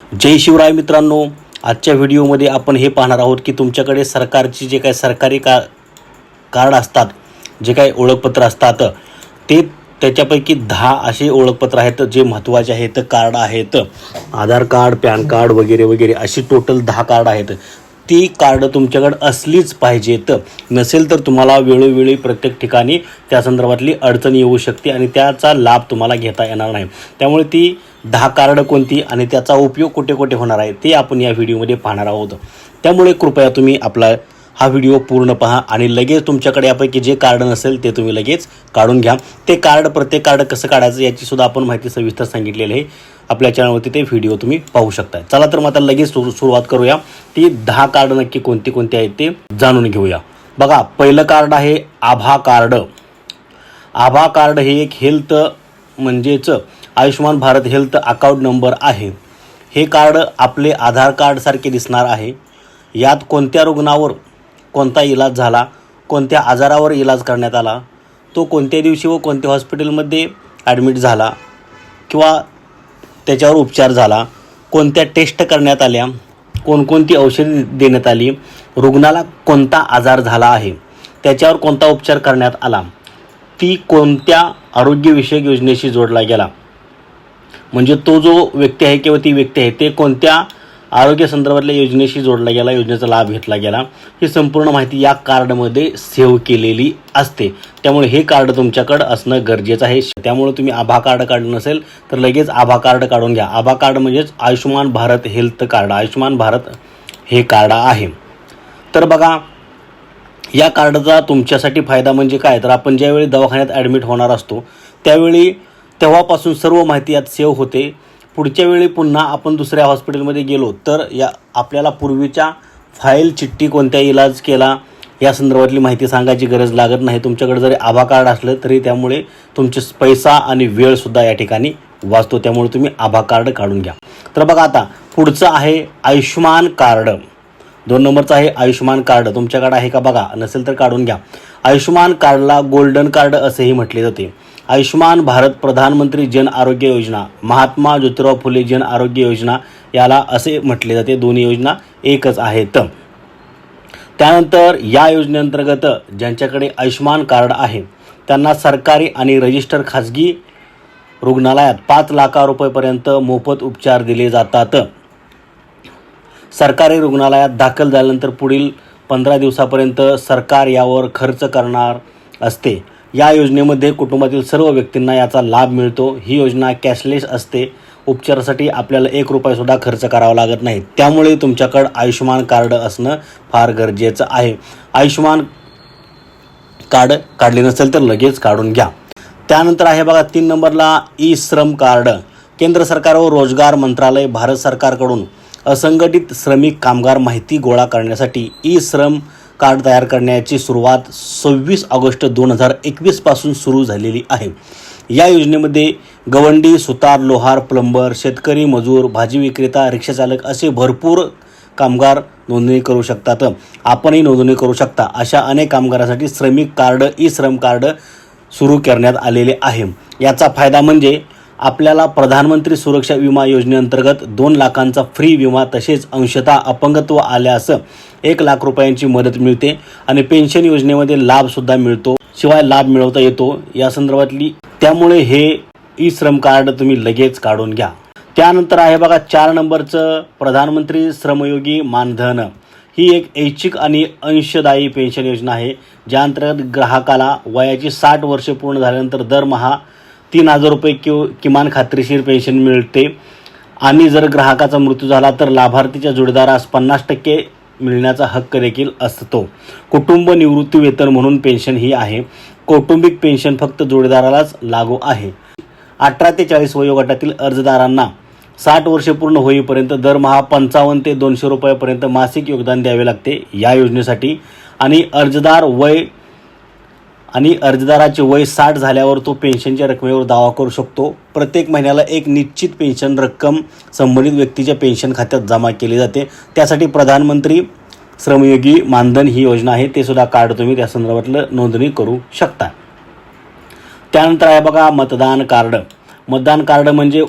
जय शिवराय मित्रांनो आजच्या व्हिडिओमध्ये आपण हे पाहणार आहोत की तुमच्याकडे सरकारची जे काही सरकारी का कार्ड असतात जे काही ओळखपत्र असतात ते त्याच्यापैकी दहा असे ओळखपत्र आहेत जे महत्त्वाचे आहेत कार्ड आहेत आधार कार्ड पॅन कार्ड वगैरे वगैरे अशी टोटल दहा कार्ड आहेत. ती कार्ड तुमच्याकडे असलीच पाहिजेत. नसेल तर तुम्हाला वेळोवेळी प्रत्येक ठिकाणी त्या संदर्भातली अडचण येऊ शकते आणि त्याचा लाभ तुम्हाला घेता येणार नाही. त्यामुळे ती दहा कार्ड कोणती आणि त्याचा उपयोग कुठे कुठे होणार आहे ते आपण या व्हिडिओमध्ये पाहणार आहोत. त्यामुळे कृपया तुम्ही आपला हा व्हिडिओ पूर्ण पहा आणि लगेच तुमच्याकडे यापैकी जे कार्ड नसेल ते तुम्ही लगेच काढून घ्या. ते कार्ड प्रत्येक कार्ड कसं काढायचं याची सुद्धा आपण माहिती सविस्तर सांगितलेली आहे. आपल्या चॅनलवरती ते व्हिडिओ तुम्ही पाहू शकता चला तर मग आता लगेच सुरू सुरुवात करूया. ती दहा कार्ड नक्की कोणती कोणती आहेत ते जाणून घेऊया. बघा पहिलं कार्ड आहे आभा कार्ड. आभा कार्ड हे एक हेल्थ म्हणजेच Ayushman Bharat health account number आहे. हे कार्ड आपले आधार कार्डसारखे दिसणार आहे. यात कोणत्या रुग्णावर कोणता इलाज झाला कोणत्या आजारावर इलाज करण्यात आला तो कोणत्या दिवशी व कोणत्या हॉस्पिटलमध्ये ॲडमिट झाला किंवा त्याच्यावर उपचार झाला कोणत्या टेस्ट करण्यात आल्या कोणकोणती औषधे देण्यात आली रुग्णाला कोणता आजार झाला आहे त्याच्यावर कोणता उपचार करण्यात आला ती कोणत्या आरोग्यविषयक योजनेशी जोडला गेला म्हणजे तो जो व्यक्ती आहे किंवा ती व्यक्ती आहे ते कोणत्या आरोग्य संदर्भातल्या योजनेशी जोडला गेला योजनेचा लाभ घेतला गेला ही संपूर्ण माहिती या कार्डमध्ये सेव्ह केलेली असते. त्यामुळे हे कार्ड तुमच्याकडं असणं गरजेचं आहे. त्यामुळे तुम्ही आभा कार्ड काढलं नसेल तर लगेच आभा कार्ड काढून घ्या. आभा कार्ड म्हणजेच आयुष्यमान भारत हेल्थ कार्ड. आयुष्यमान भारत हे कार्ड आहे. तर बघा या कार्डचा तुमच्यासाठी फायदा म्हणजे काय? तर आपण ज्यावेळी दवाखान्यात ॲडमिट होणार असतो त्यावेळी तेव्हापासून सर्व माहिती यात सेव्ह होते. पुढच्या वेळी पुन्हा आपण दुसऱ्या हॉस्पिटलमध्ये गेलो तर या आपल्याला पूर्वीच्या फाईल चिठ्ठी कोणत्या इलाज केला या संदर्भातली माहिती सांगायची गरज लागत नाही. तुमच्याकडे जरी आभा कार्ड असलं तरी त्यामुळे तुमचे पैसा आणि वेळसुद्धा या ठिकाणी वाचतो. त्यामुळे तुम्ही आभा कार्ड काढून घ्या. तर बघा आता पुढचं आहे आयुष्यमान कार्ड. दोन नंबरचं आहे आयुष्यमान कार्ड. तुमच्याकडे आहे का? बघा नसेल तर काढून घ्या. आयुष्यमान कार्डला गोल्डन कार्ड असेही म्हटले जाते. आयुष्मान भारत प्रधानमंत्री जन आरोग्य योजना महात्मा ज्योतिराव फुले जन आरोग्य योजना याला असे म्हटले जाते. दोन्ही योजना एकच आहेत. त्यानंतर या योजनेअंतर्गत ज्यांच्याकडे आयुष्मान कार्ड आहे त्यांना सरकारी आणि रजिस्टर खाजगी रुग्णालयात पाच लाखा रुपयेपर्यंत मोफत उपचार दिले जातात. सरकारी रुग्णालयात दाखल झाल्यानंतर पुढील पंधरा दिवसापर्यंत सरकार यावर खर्च करणार असते. या योजनेमध्ये कुटुंबातील सर्व व्यक्तींना याचा लाभ मिळतो. ही योजना कॅशलेस असते. उपचारासाठी आपल्याला एक रुपयासुद्धा खर्च करावा लागत नाही. त्यामुळे तुमच्याकडं आयुष्यमान कार्ड असणं फार गरजेचं आहे. आयुष्यमान कार्ड काढले नसेल तर लगेच काढून घ्या. त्यानंतर आहे बघा तीन नंबरला ई श्रम कार्ड. केंद्र सरकार व रोजगार मंत्रालय भारत सरकारकडून असंघटित श्रमिक कामगार माहिती गोळा करण्यासाठी ई श्रम कार्ड तयार करण्याची सुरुवात सव्वीस ऑगस्ट दोन हजार एकवीसपासून सुरू झालेली आहे. या योजनेमध्ये गवंडी सुतार लोहार प्लंबर शेतकरी मजूर भाजी विक्रेता रिक्षाचालक असे भरपूर कामगार नोंदणी करू शकतात. आपणही नोंदणी करू शकता अशा अनेक कामगारांसाठी श्रमिक कार्ड ई श्रम कार्ड सुरू करण्यात आलेले आहे. याचा फायदा म्हणजे आपल्याला प्रधानमंत्री सुरक्षा विमा योजनेअंतर्गत दोन लाखांचा फ्री विमा तसेच अंशतः अपंगत्व आल्यास एक लाख रुपयांची मदत मिळते आणि पेन्शन योजनेमध्ये लाभसुद्धा मिळतो. शिवाय लाभ मिळवता येतो. या संदर्भातली त्यामुळे हे ई श्रम कार्ड तुम्ही लगेच काढून घ्या. त्यानंतर आहे बघा चार नंबरचं प्रधानमंत्री श्रमयोगी मानधन. ही एक ऐच्छिक आणि अंशदायी पेन्शन योजना आहे. ज्या अंतर्गत ग्राहकाला वयाची साठ वर्षे पूर्ण झाल्यानंतर दरमहा तीन हजार रुपये किव किमान खात्रीशीर पेन्शन मिळते. आणि जर ग्राहकाचा मृत्यू झाला तर लाभार्थीच्या जोडीदारास पन्नास टक्के मिळण्याचा हक्क देखील असतो. कुटुंब निवृत्ती वेतन म्हणून पेन्शन ही आहे. कौटुंबिक पेन्शन फक्त जोडीदारालाच लागू आहे. अठरा ते चाळीस वयोगटातील अर्जदारांना साठ वर्षे पूर्ण होईपर्यंत दरमहा पंचावन्न ते दोनशे रुपयापर्यंत मासिक योगदान द्यावे लागते. या योजनेसाठी आणि अर्जदार वय आणि अर्जदाराचे वय साठ झाल्यावर तो पेन्शनच्या रकमेवर दावा करू शकतो. प्रत्येक महिन्याला एक निश्चित पेन्शन रक्कम संबंधित व्यक्तीच्या पेन्शन खात्यात जमा केली जाते. त्यासाठी प्रधानमंत्री श्रमयोगी मानधन ही योजना आहे ते सुद्धा कार्ड तुम्ही त्या संदर्भातलं नोंदणी करू शकता. त्यानंतर आहे बघा मतदान कार्ड. मतदान कार्ड म्हणजे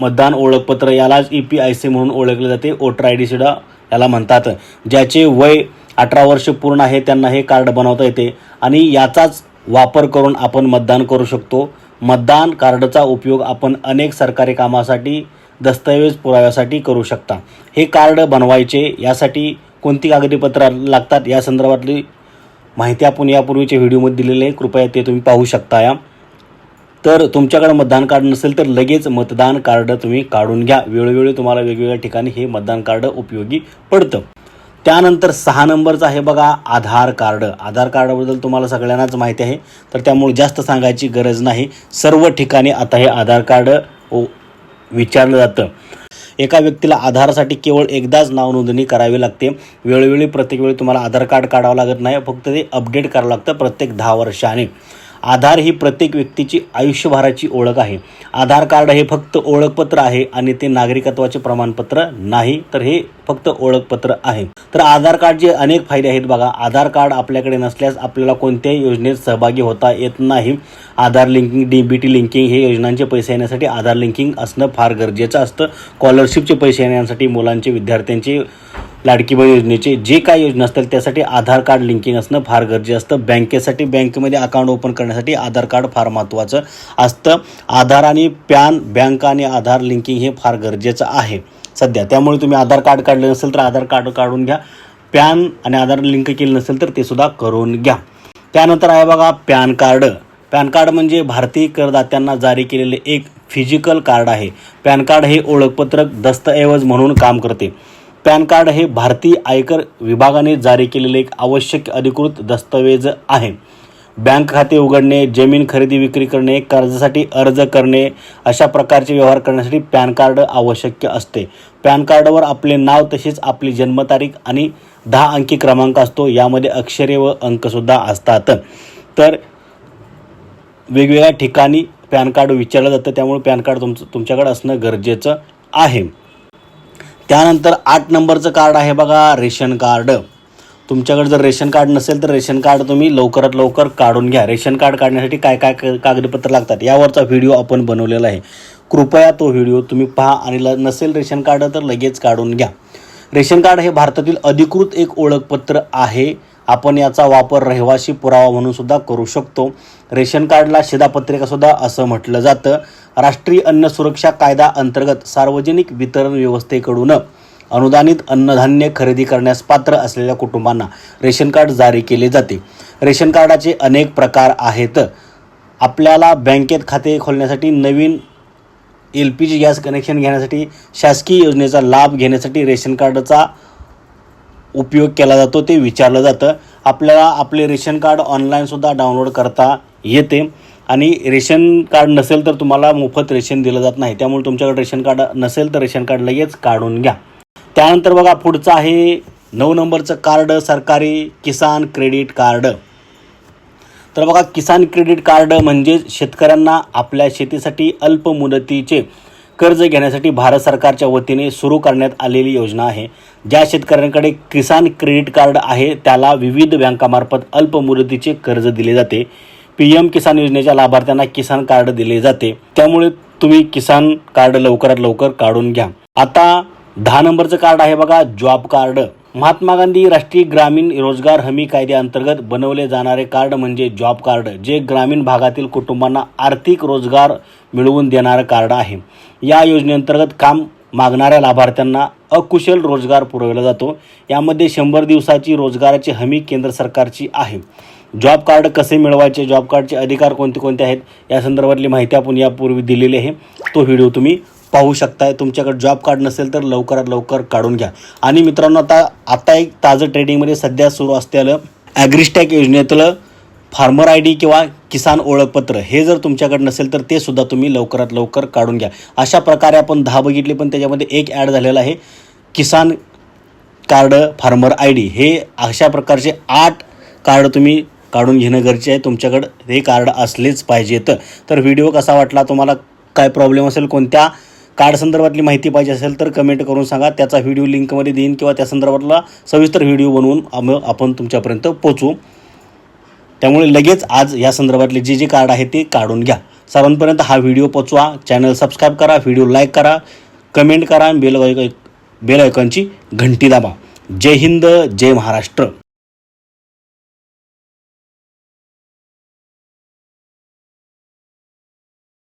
मतदान ओळखपत्र यालाच ई पी आय सी म्हणून ओळखले जाते. वोटर आय डी सुद्धा याला म्हणतात. ज्याचे वय अठरा वर्ष पूर्ण आहे त्यांना हे कार्ड बनवता येते. आणि याचाच वापर करून आपण मतदान करू शकतो. मतदान कार्डचा उपयोग आपण अनेक सरकारी कामासाठी दस्तऐवज पुराव्यासाठी करू शकता. हे कार्ड बनवायचे यासाठी कोणती कागदपत्र लागतात या संदर्भातली माहिती आपण यापूर्वीच्या व्हिडिओमध्ये दिलेली आहे. कृपया ते तुम्ही पाहू शकता या. तर तुमच्याकडे मतदान कार्ड नसेल तर लगेच मतदान कार्ड तुम्ही काढून घ्या. वेळोवेळी तुम्हाला वेगवेगळ्या ठिकाणी हे मतदान कार्ड उपयोगी पडतं. त्यानंतर सहा नंबरचं आहे बघा आधार कार्ड. आधार कार्डाबद्दल तुम्हाला सगळ्यांनाच माहिती आहे. तर त्यामुळे जास्त सांगायची गरज नाही. सर्व ठिकाणी आता हे आधार कार्ड ओ- विचारलं जातं. एका व्यक्तीला आधारसाठी केवळ एकदाच नाव नोंदणी करावी लागते. वेळोवेळी प्रत्येक वेळी तुम्हाला आधार कार्ड काढावं लागत नाही. फक्त ते अपडेट करावं लागतं प्रत्येक दहा वर्षाने. आधार ही प्रत्येक व्यक्तीची आयुष्यभराची ओळख आहे. आधार कार्ड हे फक्त ओळखपत्र आहे आणि ते नागरिकत्वाचे प्रमाणपत्र नाही तर हे फक्त ओळखपत्र आहे. तर आधार कार्डचे अनेक फायदे आहेत बघा. आधार कार्ड आपल्याकडे नसल्यास आपल्याला कोणत्याही योजनेत सहभागी होता येत नाही. Aadhaar linking D B T linking हे योजनांचे पैसे येण्यासाठी आधार लिंकिंग असणं फार गरजेचं असतं. स्कॉलरशिपचे पैसे येण्यासाठी मुलांचे विद्यार्थ्यांचे लाडकी बहीण योजनेचे जे काय योजना असतील त्यासाठी आधार कार्ड लिंकिंग असणं फार गरजेचं असतं. बँकेसाठी बँकेमध्ये अकाउंट ओपन करण्यासाठी आधार कार्ड फार महत्त्वाचं असतं. आधार आणि पॅन बँक आणि आधार लिंकिंग हे फार गरजेचं आहे सध्या. त्यामुळे तुम्ही आधार कार्ड काढलं नसेल तर आधार कार्ड काढून घ्या. पॅन आणि आधार लिंक केलं नसेल तर ते सुद्धा करून घ्या. त्यानंतर आहे बघा पॅन कार्ड. पॅन कार्ड म्हणजे भारतीय करदात्यांना जारी केलेले एक फिजिकल कार्ड आहे. पॅन कार्ड हे ओळखपत्रक दस्तऐवज म्हणून काम करते. पॅन कार्ड हे भारतीय आयकर विभागाने जारी केलेले एक आवश्यक अधिकृत दस्तऐवज आहे. बँक खाते उघडणे जमीन खरेदी विक्री करणे कर्जासाठी अर्ज करणे अशा प्रकारचे व्यवहार करण्यासाठी पॅन कार्ड आवश्यक असते. पॅन कार्डवर आपले नाव तसेच आपली जन्मतारीख आणि दहा अंकी क्रमांक असतो यामध्ये अक्षरे व अंकसुद्धा असतात. तर वेगवेगळ्या ठिकाणी पॅन कार्ड विचारलं जातं त्यामुळे पॅन कार्ड तुमचं तुमच्याकडे असणं गरजेचं आहे. त्यानंतर आठ नंबरचं कार्ड आहे बघा रेशन कार्ड तुमच्याकडे जर रेशन कार्ड नसेल तर रेशन कार्ड तुम्ही लवकरात लवकर काढून घ्या. रेशन कार्ड काढण्यासाठी काय काय कागदपत्र लागतात? यावरचा व्हिडिओ आपण बनवलेला आहे. कृपया तो व्हिडिओ तुम्ही पहा आणि ल नसेल रेशन कार्ड तर लगेच काढून घ्या. रेशन कार्ड हे भारतातील अधिकृत एक ओळखपत्र आहे. आपण याचा वापर रहिवासी पुरावा म्हणून सुद्धा करू शकतो. रेशन कार्डला शिधापत्रिका सुद्धा असं म्हटलं जातं. राष्ट्रीय अन्न सुरक्षा कायदा अंतर्गत सार्वजनिक वितरण व्यवस्थेकडून अनुदानित अन्नधान्य खरेदी करण्यास पात्र असलेल्या कुटुंबांना रेशन कार्ड जारी केले जाते. रेशन कार्डाचे अनेक प्रकार आहेत. आपल्याला बँकेत खाते खोलण्यासाठी नवीन L P G gas connection घेण्यासाठी शासकीय योजनेचा लाभ घेण्यासाठी रेशन कार्डचा उपयोग केला जातो ते विचारलं जातं. आपल्याला आपले रेशन कार्ड ऑनलाईनसुद्धा डाउनलोड करता येते. आणि रेशन कार्ड नसेल तर तुम्हाला मोफत रेशन दिलं जात नाही. त्यामुळे तुमच्याकडे रेशन कार्ड नसेल तर रेशन कार्ड लगेच काढून घ्या. त्यानंतर बघा पुढचं आहे नऊ नंबरचं कार्ड सरकारी किसान क्रेडिट कार्ड. तर बघा किसान क्रेडिट कार्ड म्हणजे शेतकऱ्यांना आपल्या शेतीसाठी अल्प मुदतीचे कर्ज घेण्यासाठी भारत सरकारच्या वतीने सुरू करण्यात आलेली योजना आहे. ज्या शेतकऱ्यांकडे किसान क्रेडिट कार्ड आहे त्याला विविध बँकामार्फत अल्प मुदतीचे कर्ज दिले जाते. पी एम किसान योजनेच्या लाभार्थ्यांना किसान कार्ड दिले जाते. त्यामुळे तुम्ही किसान कार्ड लवकरात लवकर काढून घ्या. आता दहा नंबरचं कार्ड आहे बघा जॉब कार्ड. महात्मा गांधी राष्ट्रीय ग्रामीण रोजगार हमी कायद्याअंतर्गत बनवले जाणारे कार्ड म्हणजे जॉब कार्ड जे ग्रामीण भागातील कुटुंबांना आर्थिक रोजगार मिळवून देणारं कार्ड आहे. या योजनेअंतर्गत काम मागणाऱ्या लाभार्थ्यांना अकुशल रोजगार पुरवला जातो. यामध्ये शंभर दिवसाची रोजगाराची हमी केंद्र सरकारची आहे. जॉब कार्ड कसे मिळवायचे? जॉब कार्डचे अधिकार कोणते कोणते आहेत? या संदर्भातली माहिती आपण यापूर्वी दिलेली आहे. तो व्हिडिओ तुम्ही पाहू शकताय. तुमच्याकडे जॉब कार्ड नसेल तर लवकरात लवकर काढून घ्या. आणि मित्रांनो आता आता एक ताजं ट्रेडिंगमध्ये सध्या सुरू असलेलं ॲग्रिस्टॅक योजनेतलं फार्मर आय डी किंवा किसान ओळखपत्र हे जर तुमच्याकडे नसेल तर ते सुद्धा तुम्ही लवकरात लवकर काढून घ्या. अशा प्रकारे आपण दहा बघितले पण त्याच्यामध्ये एक ॲड झालेला आहे. किसान कार्ड फार्मर आय डी. हे अशा प्रकारचे आठ कार्ड तुम्ही काढून घेणं गरजेचे आहे. तुमच्याकडं हे कार्ड असलेच पाहिजेत तर. व्हिडिओ कसा वाटला तुम्हाला काय प्रॉब्लेम असेल कोणत्या कार्ड संदर्भातली माहिती पाहिजे असेल तर कमेंट करून सांगा. त्याचा व्हिडिओ लिंकमध्ये देईन किंवा त्या संदर्भातला सविस्तर व्हिडिओ बनवून आम आपण तुमच्यापर्यंत पोचवू त्यामुळे लगेच आज या संदर्भातले जे जे कार्ड आहे ते काढून घ्या. सर्वांपर्यंत हा व्हिडिओ पोचवा चॅनल सबस्क्राईब करा व्हिडिओ लाईक करा कमेंट करा आणि बेल बेल आयकॉनची घंटी दाबा. जय हिंद जय महाराष्ट्र.